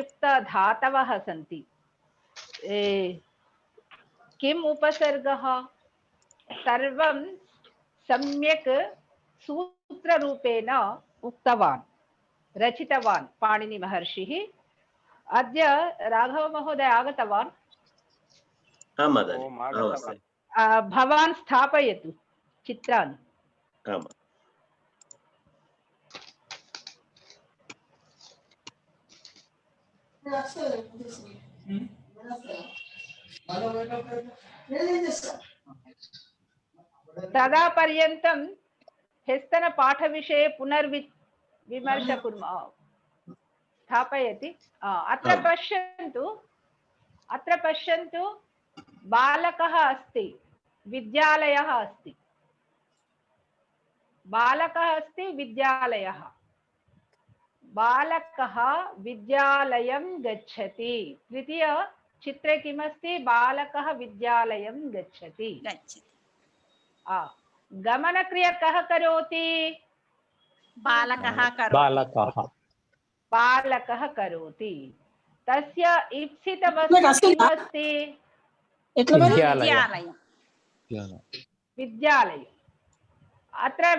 उपसर्गयुक्तधातवः सन्ति। ए, किम् उपसर्गः? सर्वं सम्यक् सूत्ररूपेण उक्तवान् रचितवान् पाणिनिमहर्षिः अद्य राघवमहोदय आगतवान्? अ, भवान् स्थापयतु चित्राणि। तदा पर्यन्तं ह्यस्तनपाठविषये पुनर्वि विमर्श कुर्मः स्थापयति आ, अत्र आम्। पश्यन्तु अत्र पश्यन्तु बालकः अस्ति विद्यालयः अस्ति बालकः अस्ति विद्यालयः बालकः विद्यालयं गच्छति। तृतीय चित्रे किमस्ति? बालक विद्यालय गच्छति। गमनक्रिया कः करोति? बालकः करोति। तस्य अस्ति अत्र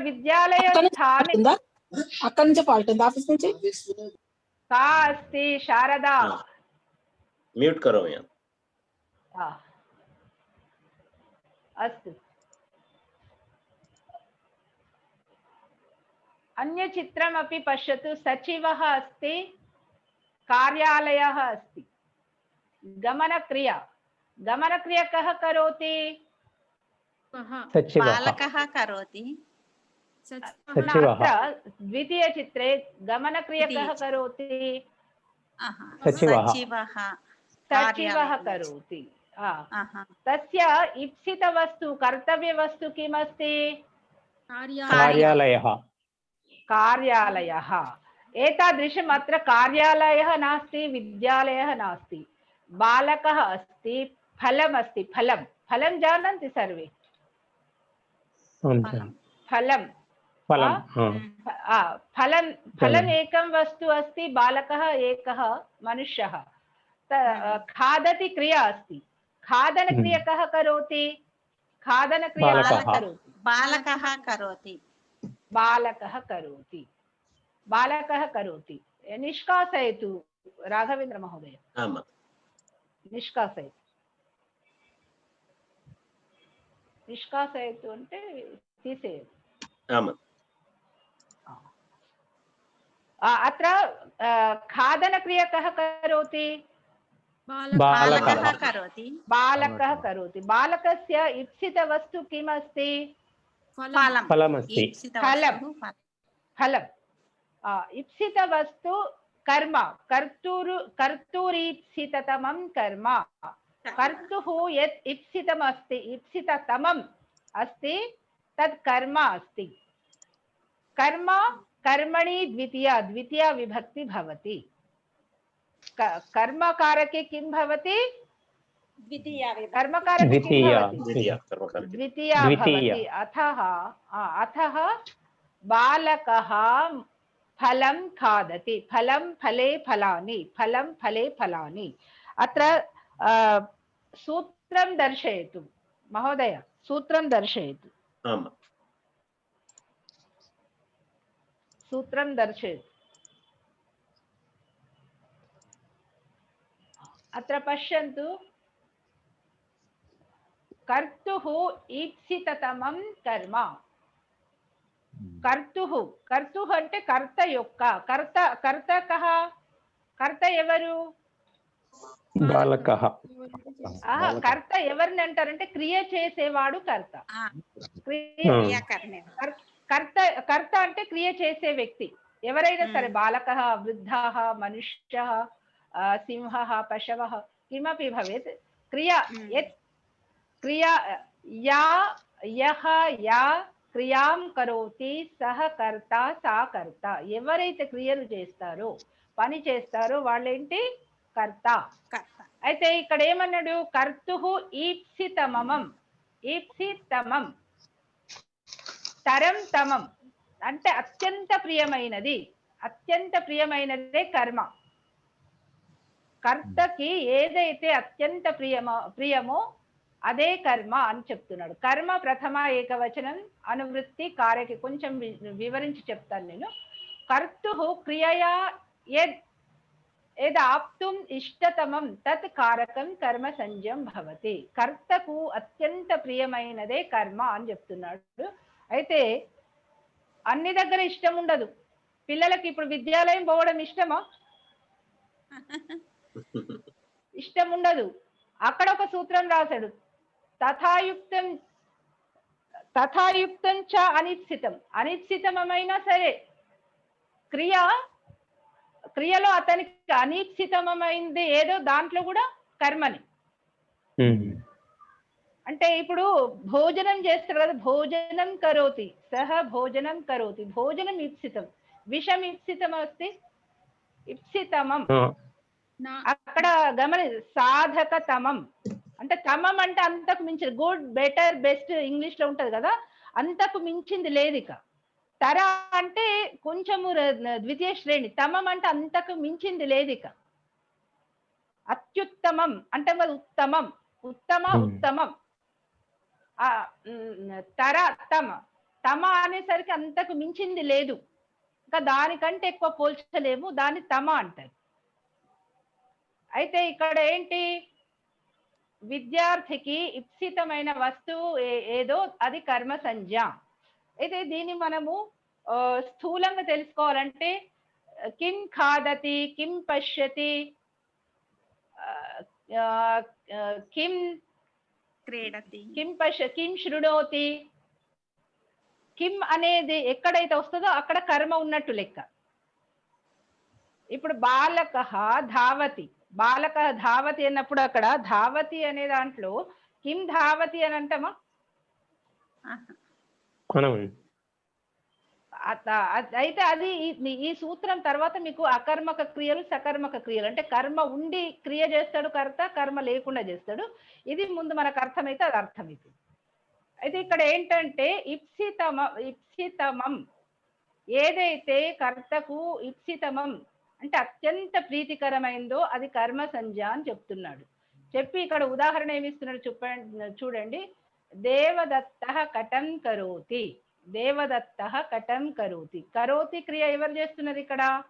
అక్కడ నుంచి స్థానే ఉందా అక్కడి నుంచే ఫాల్ట్ ఉంది ఆఫీస్ నుంచి का अस्ति शारदा हा। म्यूट् करोमि अहं। आ. अस्तु अन्यचित्रमपि पश्यतु सचिवः अस्ति कार्यालयः अस्ति गमनक्रिया गमनक्रिया कः करोति सचिवः बालकः करोति सचिवः अत्र द्वितीयचित्रे गमनक्रिया कः द्वितीय- करोति सचिवः। करोति तस्य इप्सितवस्तु कर्तव्यवस्तु किमस्ति? कार्यालयः। कार्यालयः। एतादृशम् अत्र कार्यालयः नास्ति विद्यालयः नास्ति। बालकः अस्ति फलमस्ति फलं। फलं जानन्ति सर्वे। फलं। फलं फलं आ? हा। फ- आ, फलं फलम् एकं वस्तु अस्ति बालकः एकः मनुष्यः त- खादति क्रिया अस्ति खादनक्रिया कः करोति खादनक्रिया कः बालकः। करोति बालकः करोति बालकः करोति बालकः करोति निष्कासयतु राघवेन्द्र महोदय आम् నిష్కాసయతు నిష్కాసయతు అంటే తీసేయదు अत्र खादनक्रियकः करोति? बालकः करोति। बालकः करोति। बालकस्य इप्सितवस्तु किम् अस्ति फलमस्ति। फलं फलम्। इप्सितवस्तु कर्म। कर्तूरु कर्तूरीप्सिततमं कर्म। कर्तुः यत् इप्सितमस्ति इप्सिततमम् अस्ति तत् कर्म अस्ति। कर्म कर्मणि द्वितीया द्वितीया विभक्ति भवति। कर्मकारके किं भवति? द्वितीया विभक्ति। कर्मकारके अतः अतः बालकः फलं खादति। फलं फले फलानि फलं फले फलानि। अत्र सूत्रं दर्शयतु। महोदय सूत्रं दर्शयतु। సూత్రం దర్శ అత్ర పశ్యంతు కర్తు ఈప్సితమం కర్మ. కర్తు కర్తు అంటే కర్త యొక్క కర్త కర్త కహ కర్త ఎవరు? కర్త ఎవరిని అంటారంటే క్రియ చేసేవాడు కర్త. క్రియ కర్త కర్త అంటే క్రియ చేసే వ్యక్తి. ఎవరైనా సరే బాలక వృద్ధ మనుష్య సింహ పశవ కిమపి భవేత్. క్రియ యత్ క్రియ యా యహ యా క్రియాం కరోతి సహ కర్త సా కర్త. ఎవరైతే క్రియలు చేస్తారో పని చేస్తారో వాళ్ళేంటి? కర్త. అయితే ఇక్కడ ఏమన్నాడు? కర్తు ఈప్సితమం ఈప్సితమం. తరం తమం. అంటే అత్యంత ప్రియమైనది. అత్యంత ప్రియమైనదే కర్మ. కర్తకి ఏదైతే అత్యంత ప్రియమో ప్రియమో అదే కర్మ అని చెప్తున్నాడు. కర్మ ప్రథమ ఏకవచనం అనువృత్తి కార్యకి కొంచెం వి- వివరించి చెప్తాను నేను. కర్తు క్రియయా యద్ ఆప్తుం ఇష్టతమం తత్ కారకం కర్మ సంజయం భవతి. కర్తకు అత్యంత ప్రియమైనదే కర్మ అని చెప్తున్నాడు. అయితే అన్ని దగ్గర ఇష్టం ఉండదు. పిల్లలకి ఇప్పుడు విద్యాలయం పోవడం ఇష్టమా? ఇష్టం ఉండదు. అక్కడ ఒక సూత్రం రాశాడు. తథాయుక్తం తథాయుక్తం చ అనిశ్చితం. అనిశ్చితమైనా సరే క్రియ క్రియలో అతనికి అనిశ్చితమైంది ఏదో దాంట్లో కూడా కర్మని. అంటే ఇప్పుడు భోజనం చేస్తారు కదా భోజనం కరోతి. సహ భోజనం కరోతి. భోజనం ఇప్సితం. విషం ఇప్సితం అస్తి ఇప్సితమం అక్కడ గమని సాధక తమం అంటే తమం అంటే అంతకు మించి గుడ్ బెటర్ బెస్ట్ ఇంగ్లీష్లో ఉంటది కదా అంతకు మించింది లేదు ఇక. తర అంటే కొంచెము ద్వితీయ శ్రేణి. తమం అంటే అంతకు మించింది లేదు ఇక. అత్యుత్తమం. అంటే మరి ఉత్తమం. ఉత్తమ. ఉత్తమం. ఆ తర తమ. తమ అనేసరికి అంతకు మించింది లేదు. ఇంకా దానికంటే ఎక్కువ పోల్చలేము దాన్ని తమ అంటారు. అయితే ఇక్కడ ఏంటి? విద్యార్థికి ఇప్సితమైన వస్తువు ఏ- ఏదో అది కర్మ సంజ్ఞ అయితే దీన్ని మనము స్థూలంగా తెలుసుకోవాలంటే కిం ఖాదతి కిం పశ్యతి కిం క్రీడతి. కిం పశ్య కిం శృణోతి? కిం అనేది ఎక్కడైతే వస్తుందో అక్కడ కర్మ ఉన్నట్టు లెక్క. ఇప్పుడు బాలక ధావతి. బాలక ధావతి అన్నప్పుడు అక్కడ ధావతి అనే దాంట్లో కిం ధావతి అని అంటామా ఆహా. అవును అత- అత- అయితే అది ఈ- సూత్రం తర్వాత మీకు అకర్మక క్రియలు సకర్మక క్రియలు. అంటే కర్మ ఉండి క్రియ చేస్తాడు కర్త కర్మ లేకుండా చేస్తాడు. ఇది ముందు మనకు అర్థమైతే అది అర్థమైతుంది అయితే ఇక్కడ ఏంటంటే ఇప్సితమ ఇప్సితమం. ఏదైతే కర్తకు ఇప్సితమం అంటే అత్యంత ప్రీతికరమైందో అది కర్మ సంజ్ఞ అని చెప్తున్నాడు. చెప్పి ఇక్కడ ఉదాహరణ ఏమిస్తున్నాడు చూపండి చూడండి. దేవదత్త కటం కరోతి. దేవదత్త కటం కరోతి. కరోతి క్రియ ఎవరు చేస్తున్నారు ఇక్కడ?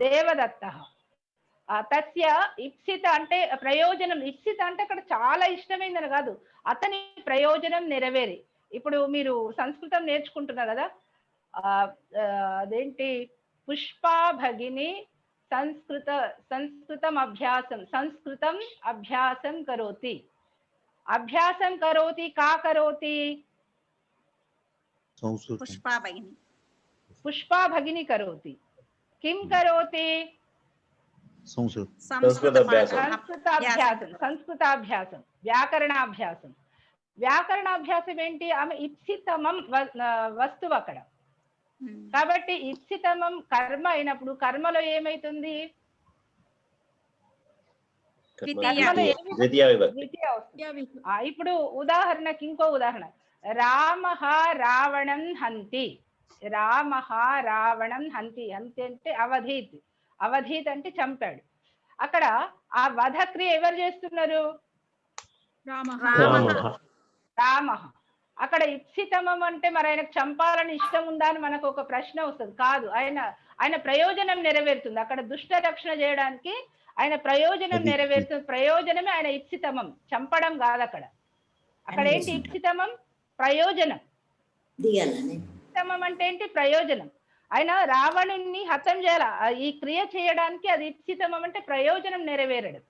దేవదత్త. తస్య ఇప్సిత అంటే ప్రయోజనం. ఇప్సిత అంటే అక్కడ చాలా ఇష్టమైందని కాదు. అతని ప్రయోజనం నెరవేరి. ఇప్పుడు మీరు సంస్కృతం నేర్చుకుంటున్నారు కదా? అదేంటి? పుష్పా భగిని సంస్కృత సంస్కృతం అభ్యాసం. సంస్కృతం అభ్యాసం కరోతి. అభ్యాసం కరోతి కా కరోతి? పుష్పా భగిని పుష్పా భగిని కరోతి. కిం కరోతి. సంస్కృతాభ్యాసం. సంస్కృతాభ్యాసం. వ్యాకరణాభ్యాసం. వ్యాకరణాభ్యాసం ఏంటి? ఆమె ఇప్సితమం వస్తువు అక్కడ. కాబట్టి ఇప్సితమం కర్మ అయినప్పుడు కర్మలో ఏమైతుంది కర్మలో ఏమి ద్వితీయ విభక్తి ద్వితీయ వస్తుంది. ఆ, ఇప్పుడు ఉదాహరణకి ఇంకో ఉదాహరణ. రామ రావణం హంతి. రామ రావణం హంతి. హంతి అంటే అవధీత్. అవధీత్ అంటే చంపాడు. అక్కడ ఆ వధక్రియ ఎవరు చేస్తున్నారు? రామ రామ రామ అక్కడ ఇప్సితమం అంటే మరి ఆయనకు చంపాలని ఇష్టం ఉందా అని మనకు ఒక ప్రశ్న వస్తుంది. కాదు ఆయన ఆయన ప్రయోజనం నెరవేరుతుంది. అక్కడ దుష్ట రక్షణ చేయడానికి ఆయన ప్రయోజనం నెరవేరుతుంది ప్రయోజనమే ఆయన ఇప్సితమం చంపడం కాదు అక్కడ. అక్కడ ఏంటి ఇప్సితమం ప్రయోజనం. ఇప్సితమం అంటే ఏంటి? ప్రయోజనం. ఆయన రావణుణ్ణి హతం చేయాల? ఈ క్రియ చేయడానికి అది ఇప్సితమం అంటే ప్రయోజనం నెరవేరడం.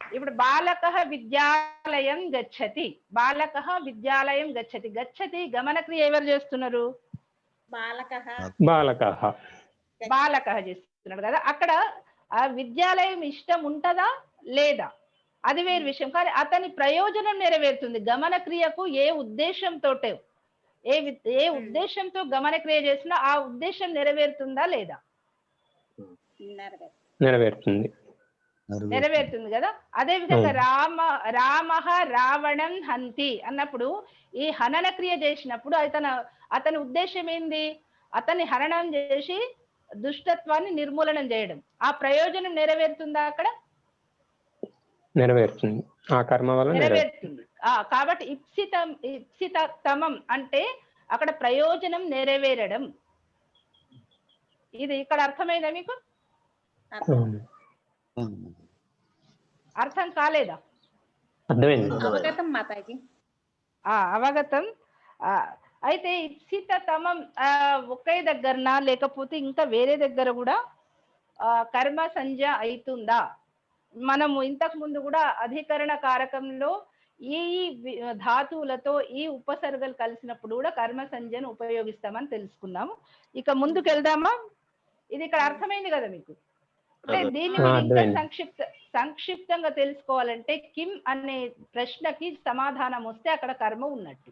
ఇప్పుడు బాలక విద్యాలయం గచ్చతి. బాలక విద్యాలయం గచ్చతి. గచ్చతి గమన క్రియ ఎవరు చేస్తున్నారు? బాలక. బాలక. బాలక చేస్తున్నాడు కదా. అక్కడ ఆ విద్యాలయం ఇష్టం ఉంటదా లేదా? అది వేరు విషయం. కానీ అతని ప్రయోజనం నెరవేరుతుంది. గమన క్రియకు ఏ ఉద్దేశంతో ఏ వి- ఏ ఉద్దేశంతో గమన క్రియ చేసినా ఆ ఉద్దేశం నెరవేరుతుందా లేదా? నెరవేరు. నెరవేరుతుంది. నెరవేరుతుంది కదా? అదే విధంగా రామ రామ రావణం హంతి అన్నప్పుడు ఈ హనన క్రియ చేసినప్పుడు అతను అతని ఉద్దేశం ఏంది? అతన్ని హరణం చేసి దుష్టత్వాన్ని నిర్మూలనం చేయడం. ఆ ప్రయోజనం నెరవేరుతుందా అక్కడ? నెరవేరుతుంది. ఆ కర్మ వల్ల నెరవేరుతుంది. కాబట్టి ఇప్సిత ఇప్సితమం అంటే అక్కడ ప్రయోజనం నెరవేరడం. ఇది ఇక్కడ అర్థమైందా మీకు. అర్థం కాలేదా? అర్థమైంది. అవగతం మాతాజీ. ఆ అవగతం. ఆ, అయితే ఇప్సితమం ఆ, ఒకే దగ్గరనా? లేకపోతే ఇంకా వేరే దగ్గర కూడా ఆ, కర్మ సంజ్ఞ అవుతుందా మనము ఇంతకు ముందు కూడా అధికరణ కారకంలో ఈ ధాతువులతో ఈ ఉపసర్గలు కలిసినప్పుడు కూడా కర్మ సంజ్ఞను ఉపయోగిస్తామని తెలుసుకున్నాము ఇక ముందుకు వెళ్దామా ఇది ఇక్కడ అర్థమైంది కదా మీకు? అంటే. దీన్ని. సంక్షిప్త సంక్షిప్తంగా తెలుసుకోవాలంటే కిమ్ అనే ప్రశ్నకి సమాధానం వస్తే అక్కడ కర్మ ఉన్నట్టు.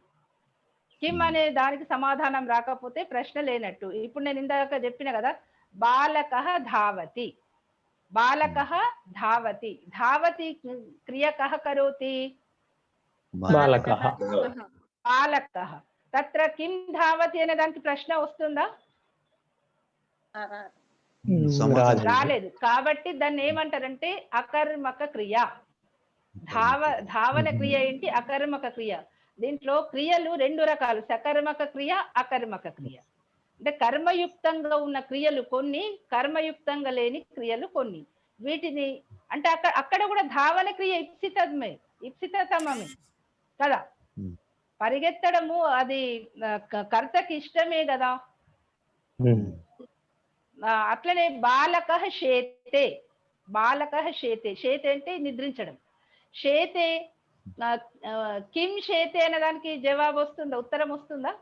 కిమ్ అనే దానికి సమాధానం రాకపోతే ప్రశ్న లేనట్టు. ఇప్పుడు నేను ఇందాక చెప్పిన కదా బాలక ధావతి. బాలక ధావతి. ధావతి క్రియ కహ కరోతి? బాలకః. బాలక. తత్ర కిం ధావతి అనే దానికి ప్రశ్న వస్తుందా? రాలేదు. కాబట్టి దాన్ని ఏమంటారంటే అకర్మక క్రియ. ధావ ధావన క్రియ ఏంటి? అకర్మక క్రియ. దీంట్లో క్రియలు రెండు రకాలు సకర్మక క్రియ అకర్మక క్రియ. అంటే కర్మయుక్తంగా ఉన్న క్రియలు కొన్ని కర్మయుక్తంగా లేని క్రియలు కొన్ని. వీటిని అంటే అక్కడ అక్కడ కూడా ధావన క్రియ ఇప్సితమే ఇప్సితమమే కదా. పరిగెత్తడము అది కర్తకి ఇష్టమే కదా? అట్లనే బాలక శేతే. బాలక శేతే. శేతే అంటే నిద్రించడం. శేతే ఆ, ఆ, కిం శేతే అనే దానికి జవాబు వస్తుందా? ఉత్తరం వస్తుందా?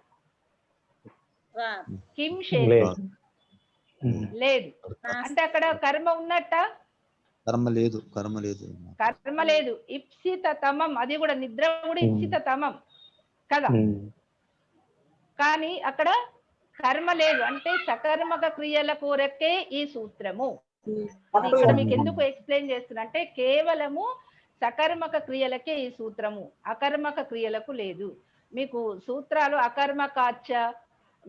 కిం శేతే. లేదు. అంటే అక్కడ కర్మ ఉన్నట్ట? కర్మ లేదు కర్మ లేదు. కర్మ లేదు. ఇప్సిత తమం అది కూడా నిద్ర కూడా ఇప్సిత తమం కదా. కానీ అక్కడ కర్మ లేదు. అంటే సకర్మక క్రియల కోరకే ఈ సూత్రము. అది ఇక్కడ మీకు ఎందుకు ఎక్స్ప్లెయిన్ చేస్తున్నా? అంటే కేవలము సకర్మక క్రియలకే ఈ సూత్రము. అకర్మక క్రియలకు లేదు. మీకు సూత్రాలు అకర్మకాచ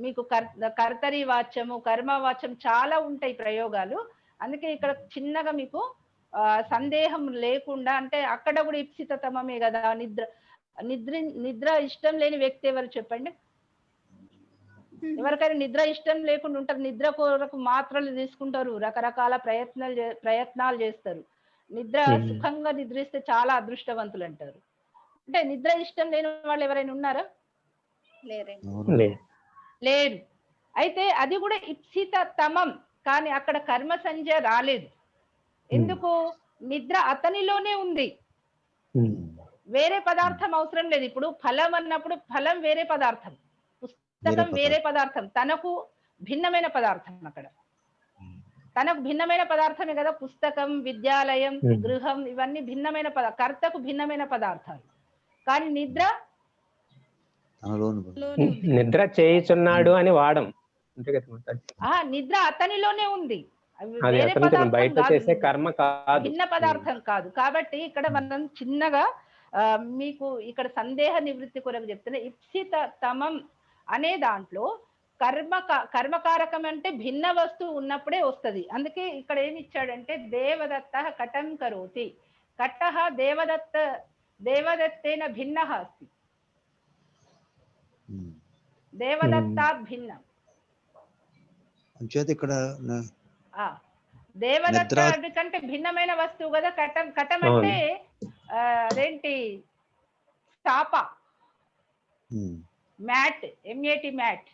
మీకు కర్ కర్తరి వాచ్యము కర్మ వాచ్యం చాలా ఉంటాయి ప్రయోగాలు. అందుకే ఇక్కడ చిన్నగా మీకు సందేహం లేకుండా అంటే అక్కడ కూడా ఇప్సితతమమే కదా నిద్ర నిద్ర నిద్ర ఇష్టం లేని వ్యక్తి ఎవరు చెప్పండి? ఎవరికైనా నిద్ర ఇష్టం లేకుండా ఉంటారు నిద్ర కొరకు మాత్రలు తీసుకుంటారు రకరకాల ప్రయత్నాలు ప్రయత్నాలు చేస్తారు. నిద్ర. సుఖంగా నిద్రిస్తే చాలా అదృష్టవంతులు అంటారు అంటే నిద్ర ఇష్టం లేని వాళ్ళు ఎవరైనా ఉన్నారా? లేరే. అయితే అది కూడా ఇప్సిత తమం కానీ అక్కడ కర్మ సంధ్య రాలేదు. ఎందుకు? నిద్ర అతనిలోనే ఉంది. వేరే పదార్థం అవసరం లేదు. ఇప్పుడు ఫలం అన్నప్పుడు ఫలం వేరే పదార్థం. పుస్తకం. వేరే పదార్థం. తనకు భిన్నమైన పదార్థం అక్కడ. తనకు భిన్నమైన పదార్థమే కదా పుస్తకం విద్యాలయం Hmm. గృహం ఇవన్నీ భిన్నమైన పద కర్తకు భిన్నమైన పదార్థాలు. కానీ నిద్ర? తనలోను నిద్ర చేయుచున్నాడు అని వాడం. అంతే కదా మాతాజీ? ఆ నిద్ర అతనిలోనే ఉంది. అతనికి పదార్థం బయట కాదు. చేసే కర్మ కాదు. భిన్న పదార్థం కాదు. కాబట్టి ఇక్కడ మనం చిన్నగా ఆ, మీకు ఇక్కడ సందేహ నివృత్తి కొరకు చెప్తున్నా ఇప్సిత తమం అనే దాంట్లో కర్మ కర్మకారకం అంటే భిన్న వస్తువు ఉన్నప్పుడే వస్తది. అందుకే ఇక్కడ ఏమి ఇచ్చాడంటే దేవదత్త కటం కరోతి. కట్ట దేవదత్త దేవదత్తేన భిన్న అస్తి. ఉమ్. దేవదత్తాత్ భిన్నం. అంచేత ఇక్కడ దేవదత్త కంటే భిన్నమైన వస్తువు కదా కటం. కటం అంటే అదేంటి? చాప. Mat M A T mat.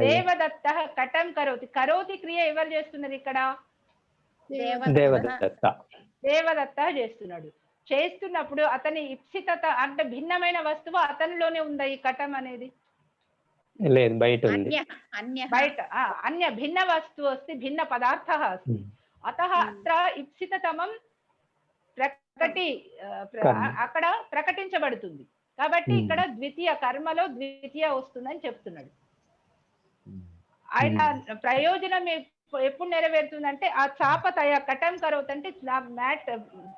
దేవదత్త కటం కరోతి. కరోతి క్రియ ఎవరు చేస్తున్నారు ఇక్కడ? దేవదత్త. దేవదత్త. చేస్తున్నాడు. చేస్తున్నప్పుడు అతని ఇప్సితత అంటే భిన్నమైన వస్తువు అతనిలోనే ఉందా ఈ కటం అనేది? లేదు బయట ఉంది. అన్య అన్య. బయట ఆ, అన్య భిన్న వస్తువు అస్తి భిన్న పదార్థ అస్తి. అతः అత్ర ఇప్సితతమం ప్రకటి. అక్కడ ప్రకటించబడుతుంది. కాబట్టి. ఇక్కడ ద్వితీయ కర్మలో ద్వితీయ వస్తుందని చెప్తున్నాడు. ఆయన ప్రయోజనం ఎప్పు- ఎప్పుడు నెరవేరుతుందంటే ఆ చాప తయా కటం కరవత్ అంటే నా మ్యాట్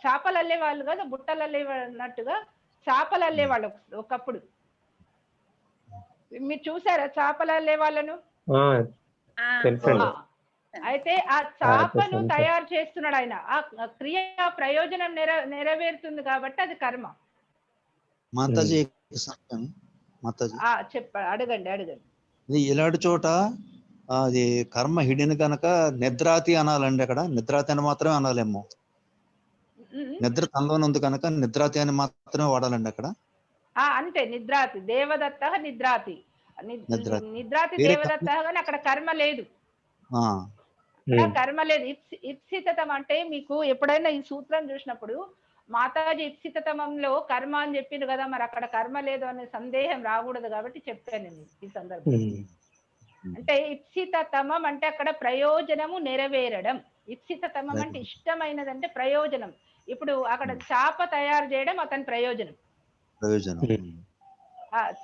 చేపలు అల్లే వాళ్ళు కదా బుట్టలు అల్లే అన్నట్టుగా చేపలు అల్లే వాళ్ళు ఒకప్పుడు. మీరు చూసారా చేపలు అల్లే వాళ్ళను అయితే ఆ చాపను. తయారు చేస్తున్నాడు ఆయన. ఆ క్రియ ప్రయోజనం నెర నెరవేరుతుంది కాబట్టి అది కర్మ. మాతాజీ మాతాజీ. అడగండి అడగండి. ఇలాంటి చోట అది కర్మ హిడిన కనుక నిద్రాతి అనాలండి అక్కడ. నిద్రాతి అని మాత్రమే అనాలేమో. నిద్ర తనలోనే ఉంది కనుక నిద్రాతి అని మాత్రమే వాడాలండి అక్కడ. ఆ అంతే నిద్రాతి. దేవదత్త నిద్రాతి. నిద్రాతి. దేవదత్త కానీ అక్కడ కర్మ లేదు. కర్మ లేదు. ఇప్సి- ఇప్సితతం అంటే మీకు ఎప్పుడైనా ఈ సూత్రం చూసినప్పుడు మాతాజీ ఇప్సితతమంలో కర్మ అని చెప్పిండు కదా మరి అక్కడ కర్మ లేదు అనే సందేహం రాకూడదు కాబట్టి చెప్పాను నేను ఈ సందర్భం అంటే ఇప్సితతమం అంటే అక్కడ ప్రయోజనము నెరవేరడం. ఇప్సితతమం అంటే ఇష్టమైనది అంటే ప్రయోజనం. ఇప్పుడు అక్కడ చాప తయారు చేయడం అతని ప్రయోజనం. ప్రయోజనం.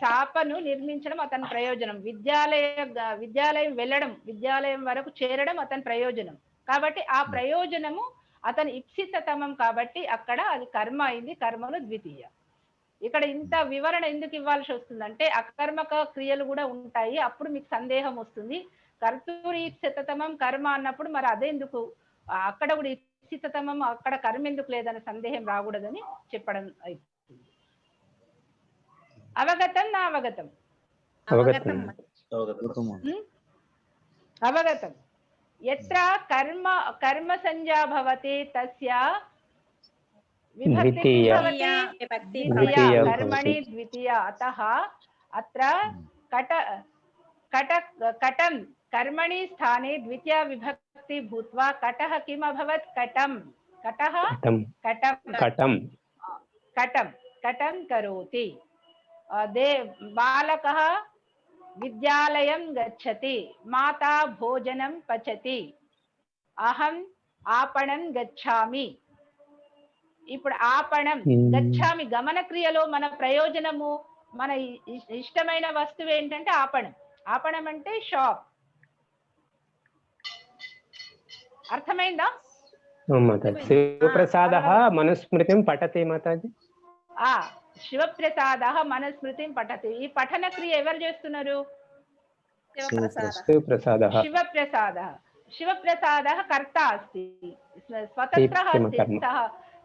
చాపను నిర్మించడం అతని ప్రయోజనం. విద్యాలయ విద్యాలయం వెళ్ళడం విద్యాలయం వరకు చేరడం అతని ప్రయోజనం. కాబట్టి ఆ ప్రయోజనము అతని ఇప్సితతమం కాబట్టి అక్కడ అది కర్మ అయింది కర్మలు ద్వితీయ. ఇక్కడ ఇంత వివరణ ఎందుకు ఇవ్వాల్సి వస్తుందంటే అకర్మక క్రియలు కూడా ఉంటాయి అప్పుడు మీకు సందేహం వస్తుంది. కర్తూరి ఇప్సితతమం కర్మ అన్నప్పుడు మరి అదెందుకు? అక్కడ కూడా ఇప్సితతమం అక్కడ కర్మ ఎందుకు లేదనే సందేహం రాకూడదని చెప్పడం అవుతుంది అవగతం నా అవగతం. అవగతం. అవగతం. यत्र कर्म कर्मसंज्ञा भवति तस्य कर्मणि द्वितीया। अतः अत्र कट कट कर्मणि स्थाने द्वितीया विभक्ति भूत्वा कटः किम् अभवत्? कटः। करोति। दे बालकः విద్యాలయం గచ్చతి మాతా భోజనం పచతి. అహం ఆపణం గచ్చామి. ఇప్పుడు ఆపణం. గచ్చామి గమన క్రియలో మన ప్రయోజనము మన ఇష్టమైన వస్తువు ఏంటంటే ఆపణం. ఆపణం అంటే షాప్. అర్థమైందా? శివప్రసాద మనుస్మృతిం పఠతి మాతాజీ. శివప్రసాద మనస్మృతిం పఠతి ఈ పఠన క్రియ ఎవరు చేస్తున్నారు శివప్రసాద శివప్రసాద శివప్రసాద శివప్రసాద కర్త అస్తి స్వతంత్ర తీర్థం అస్తి కర్మ. సः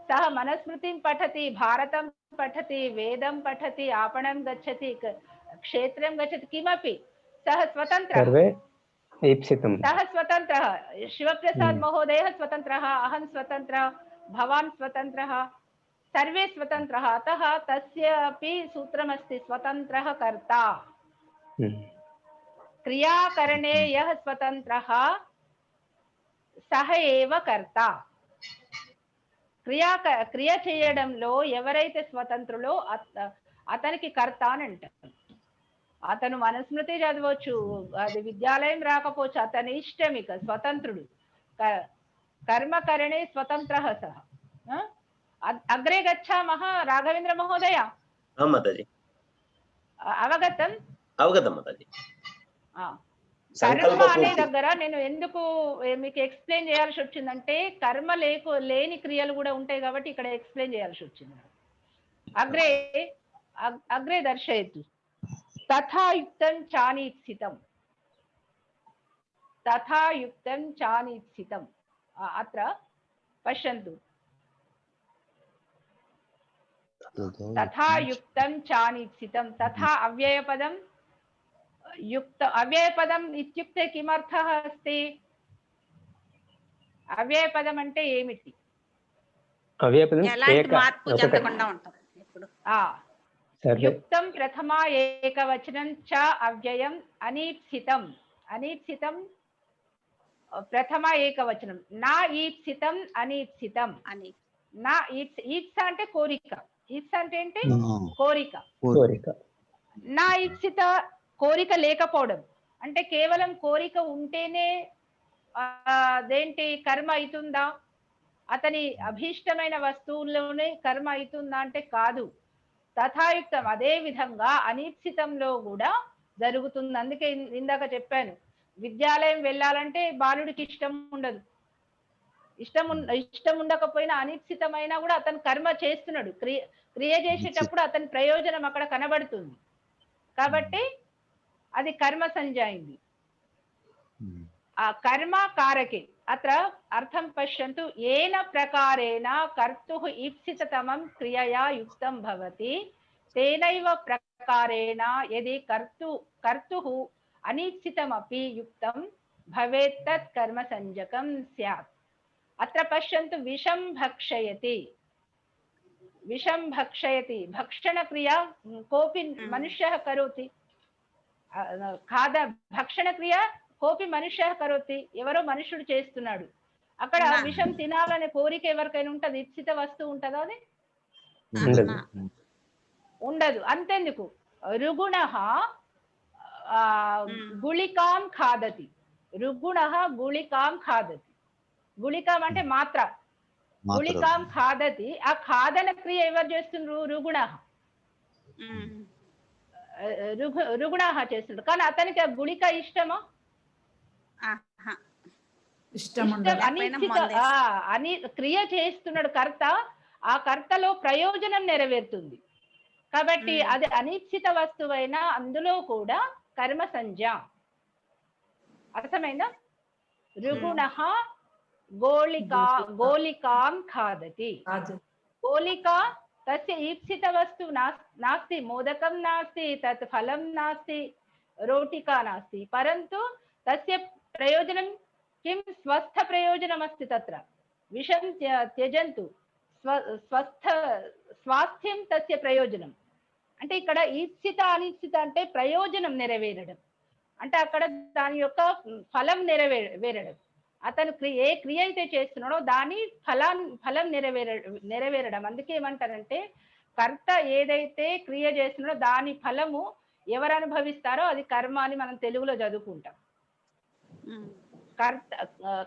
సः మనస్మృతిం పఠతి భారతం పఠతి వేదం పఠతి आपणं గచ్చతి క- క్షేత్రం గచ్చతి కిమపి సः స్వతంత్రः సర్వే ఈప్సితం सः स्वतन्त्रः शिवप्रसाद Hmm. महोदयः स्वतन्त्रः अहं स्वतन्त्रः भवान् स्वतन्त्रः सर्वे स्वतन्त्रः अतः तस्य अपि सूत्रमस्ति स्वतन्त्रः कर्ता ఉమ్, क्रियाकरणे यः स्वतन्त्रः సహ ఏవ కర్త క్రియా క్రియ చేయడంలో ఎవరైతే స్వతంత్రులో అత- అతనికి కర్త అని అంటారు అతను మనుస్మృతి చదవచ్చు అది విద్యాలయం రాకపోవచ్చు అతని ఇష్టం ఇక స్వతంత్రుడు క- కర్మకరణే స్వతంత్ర సహ అగ్రే గచ్చామः రాఘవేంద్ర మహోదయ. అవగతం? అవగతం మాతాజీ. కర్మ అనే దగ్గర నేను ఎందుకు మీకు ఎక్స్ప్లెయిన్ చేయాల్సి వచ్చిందంటే కర్మ లేకు లేని క్రియలు కూడా ఉంటాయి కాబట్టి ఇక్కడ ఎక్స్ప్లెయిన్ చేయాల్సి వచ్చింది. అగ్రే అగ్- అగ్రే దర్శయతు. తథాయుక్తం చానీప్సితం. తథాయుక్తం చానీప్సితం. అత్ర పశ్యంతు. తథాయుక్తం చానీప్సితం తథా అవ్యయపదం युक्त అవ్యయపదం ఇత్యుక్తే కిమర్థः అస్తి అవ్యయపదం అంటే ఏమిటి అవ్యపదం ఎలాంటి ఏక మార్పు ఒకటే చెందకుండా ఉంటుంది ఇప్పుడు ఆ సర్వే యుక్తం ప్రథమా ఏకవచనం చ అవ్యయం అనీప్సితం అనీప్సితం ప్రథమా ఏకవచనం నా ఈప్సితం అనీప్సితం అని నా ఈప్స ఈప్స అంటే కోరిక ఈప్స అంటే ఏంటి? కోరిక. కోరిక. నా ఈప్సిత కోరిక లేకపోవడం. అంటే కేవలం కోరిక ఉంటేనే అదేంటి కర్మ అవుతుందా అతని అభీష్టమైన వస్తువుల్లోనే కర్మ అవుతుందా అంటే కాదు. తథాయుక్తం అదే విధంగా అనీప్సితంలో కూడా జరుగుతుంది. అందుకే ఇందాక చెప్పాను. విద్యాలయం వెళ్ళాలంటే బాలుడికి ఇష్టం ఉండదు. ఇష్టం ఇష్టం ఉండకపోయినా అనీప్సితమైనా కూడా అతను కర్మ చేస్తున్నాడు. క్రియ క్రియ చేసేటప్పుడు అతని ప్రయోజనం అక్కడ కనబడుతుంది. కాబట్టి అది కర్మ సంజ అయింది ఆ కర్మ కారకే. అత్ర అర్థం పశ్యంతు ఏన ప్రకారేణ కర్తుః ఈప్సితతమం క్రియయా యుక్తం భవతి. తేనైవ ప్రకారేణ యది కర్తు కర్తుః అనీప్సితమపి యుక్తం భవేత్ తత్ కర్మ సంజకం స్యాత్. అత్ర పశ్యంతు విషం భక్షయతి విషం భక్షయతి భక్షణ క్రియ కోపి మనుష్యः కరోతి ఆ, ఖాద భక్షణ క్రియ కోపి మనుష్య కరోతి ఎవరో మనుషుడు చేస్తున్నాడు। అక్కడ. విషం తినాలనే కోరిక ఎవరికైనా ఉంటది? ఇప్సిత వస్తువు ఉంటదా అది? ఉండదు. అంతెందుకు? రుగుణ. గుళికాం ఖాదతి. రుగుణ గుళికాం ఖాదతి. గుళికాం అంటే మాత్ర. గుళికాం ఖాదతి. ఆ ఖాదన క్రియ ఎవరు చేస్తుండ్రు? రుగుణ రుగుణ చేస్తుండ్రు. కానీ అతనికి ఆ గుళిక ఇష్టమా? అని క్రియ చేస్తున్నాడు కర్త. ఆ కర్తలో ప్రయోజనం నెరవేరుతుంది. కాబట్టి. అది అనిశ్చిత వస్తువైనా అందులో కూడా కర్మ సంజ్ఞ. అర్థమైందా? రుగుణ గోళికా గోళికాం ఖాదతి కాదు. गोलिका तस्य ईप्सितवस्तु नास् नास्ति मोदकं नास्ति तत् फलं नास्ति रोटिका नास्ति परन्तु तस्य प्रयोजनं किं स्वस्थप्रयोजनमस्ति तत्र विषं त्य- त्यजन्तु స్వ స్వస్థ స్వాస్థ్యం తస్య ప్రయోజనం అంటే ఇక్కడ ఈప్సిత అనిశ్చిత అంటే ప్రయోజనం నెరవేరడం అంటే అక్కడ దాని యొక్క ఫలం నెరవే వేరడం అతను క్రియ ఏ క్రియ అయితే చేస్తున్నాడో దాని ఫలాన్ ఫలం నెరవేర నెరవేరడం. అందుకే ఏమంటారంటే కర్త ఏదైతే క్రియ చేస్తున్నాడో దాని ఫలము ఎవరు అనుభవిస్తారో అది కర్మ అని మనం తెలుగులో చదువుకుంటాం. కర్త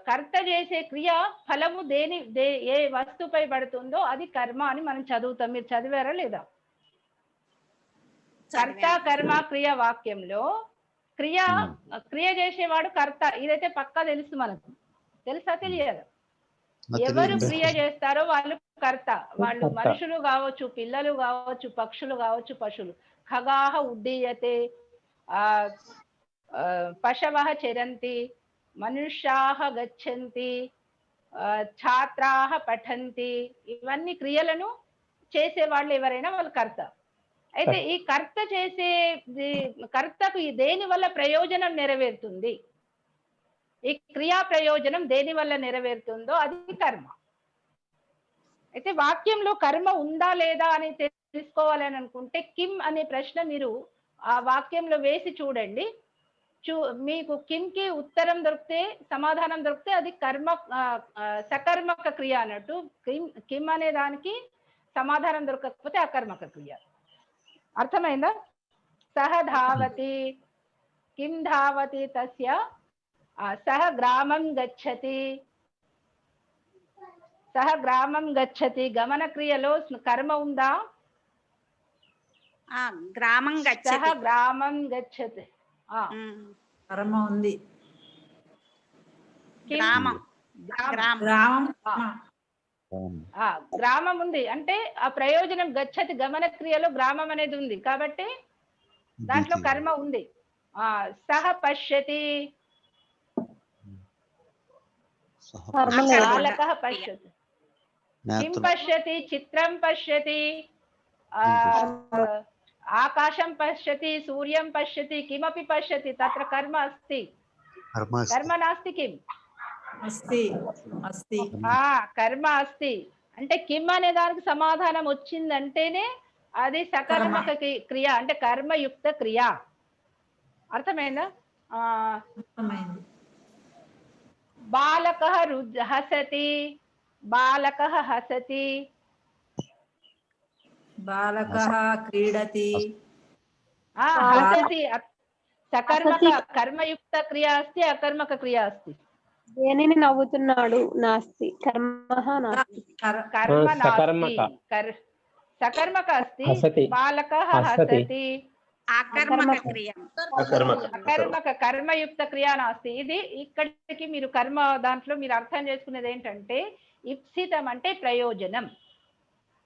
కర్త చేసే క్రియ ఫలము దేని దే ఏ వస్తువుపై పడుతుందో అది కర్మ అని మనం చదువుతాం. మీరు చదివారా లేదా? కర్త. కర్మ క్రియ వాక్యంలో క్రియ క్రియ చేసేవాడు కర్త. ఇదైతే పక్కా తెలుసు మనకు. తెలుసా తెలియదు. ఎవరు క్రియ చేస్తారో వాళ్ళు కర్త. వాళ్ళు. మనుషులు కావచ్చు పిల్లలు కావచ్చు పక్షులు కావచ్చు పశువులు. ఖగాహ ఉడ్డీయతే ఆ పశవः చరంతి మనుష్యాः గచ్చంతి ఆ, ఛాత్రాः పఠంతి. ఇవన్నీ క్రియలను చేసే వాళ్ళు ఎవరైనా వాళ్ళు కర్త. అయితే ఈ కర్త చేసే కర్తకు దేని వల్ల ప్రయోజనం నెరవేరుతుంది? ఈ క్రియా ప్రయోజనం దేని వల్ల నెరవేరుతుందో అది కర్మ. అయితే వాక్యంలో కర్మ ఉందా లేదా అని తెలుసుకోవాలని అనుకుంటే కిమ్ అనే ప్రశ్న మీరు ఆ వాక్యంలో వేసి చూడండి. చూ మీకు కిమ్కి ఉత్తరం దొరికితే సమాధానం దొరికితే అది కర్మ సకర్మక క్రియ అన్నట్టు. కిమ్ కిమ్ అనే దానికి సమాధానం దొరకకపోతే అకర్మక క్రియ. అర్థమైందా? సహ ధావతి కిం ధావతి తస్య సహ గ్రామం గచ్చతి. సహ గ్రామం గచ్చతి. గమన క్రియలో కర్మ ఉందా? ఆ, గ్రామం సహ గ్రామం గచ్చతి. కర్మ ఉంది. కిం? గ్రామం. గ్రామం. గ్రామం. గ్రామం. ఆ. ఆ, గ్రామం ఉంది. అంటే ఆ ప్రయోజనం గచ్చతి గమన క్రియలో గ్రామం అనేది ఉంది. కాబట్టి దాంట్లో కర్మ ఉంది. ఆ సహ పశ్యతి. పశ్యతి. కిం పశ్యతి? చిత్రం పశ్యతి? ఆ, ఆకాశం పశ్యతి? సూర్యం పశ్యతి? కిమపి పశ్యతి? తత్ర కర్మ అస్తి. కర్మ నాస్తి కిం? అస్తి. అస్తి. ఆ కర్మ అస్తి. అంటే కిమ్ అనే దానికి సమాధానం వచ్చిందంటేనే అది సకర్మక క్రి- క్రియ. అంటే కర్మయుక్త క్రియ. అర్థమైందా. బాలక హసతి. బాలక హసతి. బాలక క్రీడతి. ఆ హసతి. సకర్మక కర్మయుక్త క్రియ అస్తి అకర్మక క్రియ అస్తి. దేనిని నవ్వుతున్నాడు? నాస్తి. కర్మ నాస్తి. కర్- కర్మ. నాస్తి. కర్ సకర్మక అస్తి. బాలక హసతి. క్రియ. అకర్మక. అకర్మక కర్మయుక్త క్రియ నాస్తి ఇది ఇక్కడికి మీరు కర్మ దాంట్లో మీరు అర్థం చేసుకునేది ఏంటంటే ఇప్సితం అంటే ప్రయోజనం.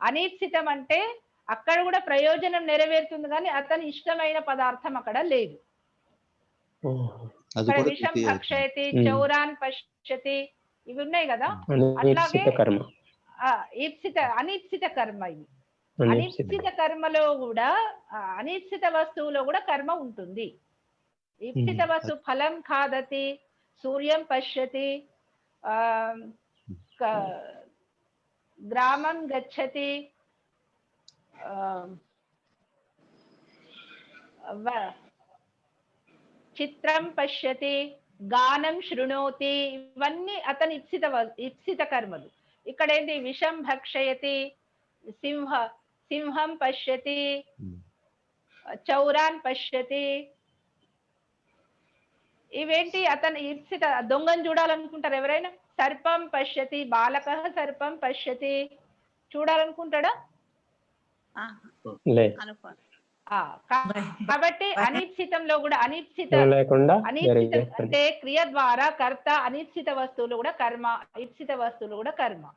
అనీప్సితం అంటే అక్కడ కూడా ప్రయోజనం నెరవేరుతుంది కానీ అతని ఇష్టమైన పదార్థం అక్కడ లేదు. విషం. భక్షయతి. చౌరాన్ పశ్యతి ఇవి ఉన్నాయి కదా? ఆ, ఈప్సిత అనిశ్చిత కర్మ ఇవి అనిశ్చిత కర్మలో కూడా అనిశ్చిత వస్తువులో కూడా కర్మ ఉంటుంది. ఈప్సిత మ్మ్. వస్తు ఫలం ఖాదతి సూర్యం పశ్యతి గ్రామం గచ్చతి చిత్రం పశ్యతి గానం శృణోతి ఇవన్నీ అతని ఇప్సిత ఇప్సిత కర్మలు. ఇక్కడ ఏంటి విషం భక్షయతి సింహ సింహం పశ్యతి. చౌరాన్ పశ్యతి ఇవేంటి? అతను ఇప్సిత దొంగను చూడాలనుకుంటారు ఎవరైనా? సర్పం పశ్యతి బాలక సర్పం పశ్యతి. చూడాలనుకుంటాడా? ఆ, లే. అనుకో ఆ, కా- కాబట్టి అనిశ్చితంలో కూడా అనిశ్చిత లేకుండా అనిశ్చిత అంటే క్రియ ద్వారా కర్త అనిశ్చిత వస్తువులు కూడా కర్మ ఇప్సిత వస్తువులు కూడా కర్మ.